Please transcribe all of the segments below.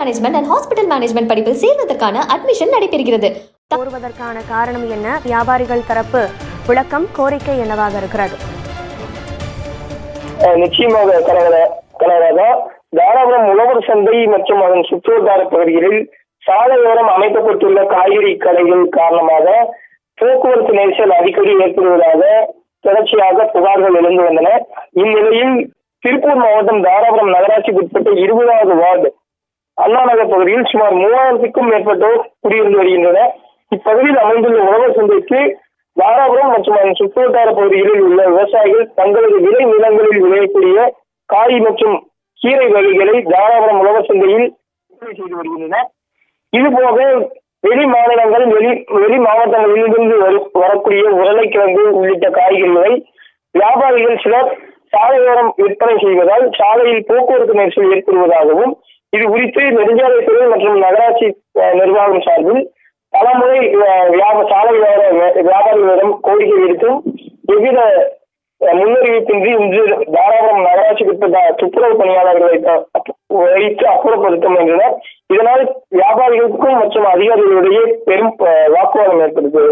Management and hospital management படிப்பில் சேர்வதற்கான admission நடைபெறுகிறது. கோருவதற்கான காரணம் என்ன? வியாபாரிகள் தரப்பு விளக்கம் கோரிக்கை என்னவாக இருக்கிறது? நிச்சயமாக கலவரம் தாராபுரம் உழவர் சந்தை மற்றும் அதன் சுற்றுவட்டார பகுதிகளில் சாலையோரம் அமைக்கப்பட்டுள்ள காய்கறி கடைகள் காரணமாக போக்குவரத்து நெரிசல் அடிக்கடி ஏற்படுவதாக தொடர்ச்சியாக புகார்கள் எழுந்து வந்தன. இந்நிலையில் திருப்பூர் மாவட்டம் தாராபுரம் நகராட்சிக்கு உட்பட்ட இருபதாவது வார்டு அண்ணா நகர் பகுதியில் சுமார் மூவாயிரத்துக்கும் மேற்பட்டோர் குடியிருந்து வருகின்றனர். இப்பகுதியில் அமைந்துள்ள உழவர் சந்தைக்கு தாராபுரம் மற்றும் அதன் சுற்றுவட்டார பகுதிகளில் உள்ள விவசாயிகள் தங்களது விளை நிலங்களில் விளையக்கூடிய காய் மற்றும் கீரை வகைகளை தாராபுரம் உழவர் சந்தையில் விற்பனை செய்து வருகின்றனர். இதுபோக வெளி மாநிலங்கள் வெளி வெளி மாவட்டங்களிலிருந்து வரக்கூடிய உருளைக்கிழங்கு உள்ளிட்ட காய்கறிகளை வியாபாரிகள் சிலர் சாலையோரம் விற்பனை செய்வதால் சாலையில் போக்குவரத்து நெரிசல் ஏற்படுவதாகவும் இது குறித்து நெடுஞ்சாலைத்துறை மற்றும் நகராட்சி நிர்வாகம் சார்பில் பலமுறை வியாபார சாலை வியாபார வியாபாரிகளிடம் கோரிக்கை விடுத்தும் எவ்வித முன்னறிவிப்பின்றி இன்று தாராபுரம் நகராட்சிக்கு துப்புரவு பணியாளர்களை வைத்து அப்புறப்படுத்தும் என்றனர். இதனால் வியாபாரிகளுக்கும் மற்றும் அதிகாரிகளிடையே பெரும் வாக்குவாதம் ஏற்பட்டது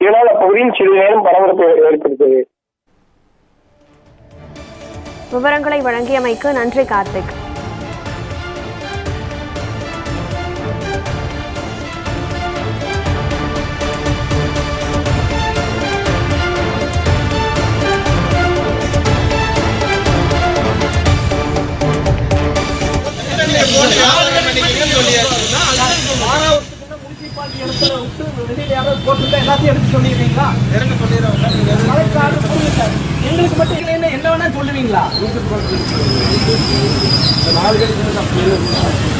இதனால் அப்பகுதியில் சிறிது நேரம் பரபரப்பு ஏற்படுத்தது விவரங்களை வழங்கியமைக்கு நன்றி கார்த்திக். எல்லாத்தையும் எடுத்து சொல்லிடுறீங்களா? மழைக்காடு புரியுது எங்களுக்கு மட்டும் இல்லை என்ன என்ன வேணா சொல்லுவீங்களா?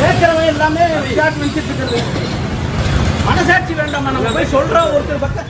கேட்கறவன் எல்லாமே விசாரிச்சு வச்சுட்டு இருக்கிறது. மனசாட்சி வேண்டாமா நம்ம போய் சொல்றோம் ஒருத்தர் பக்கம்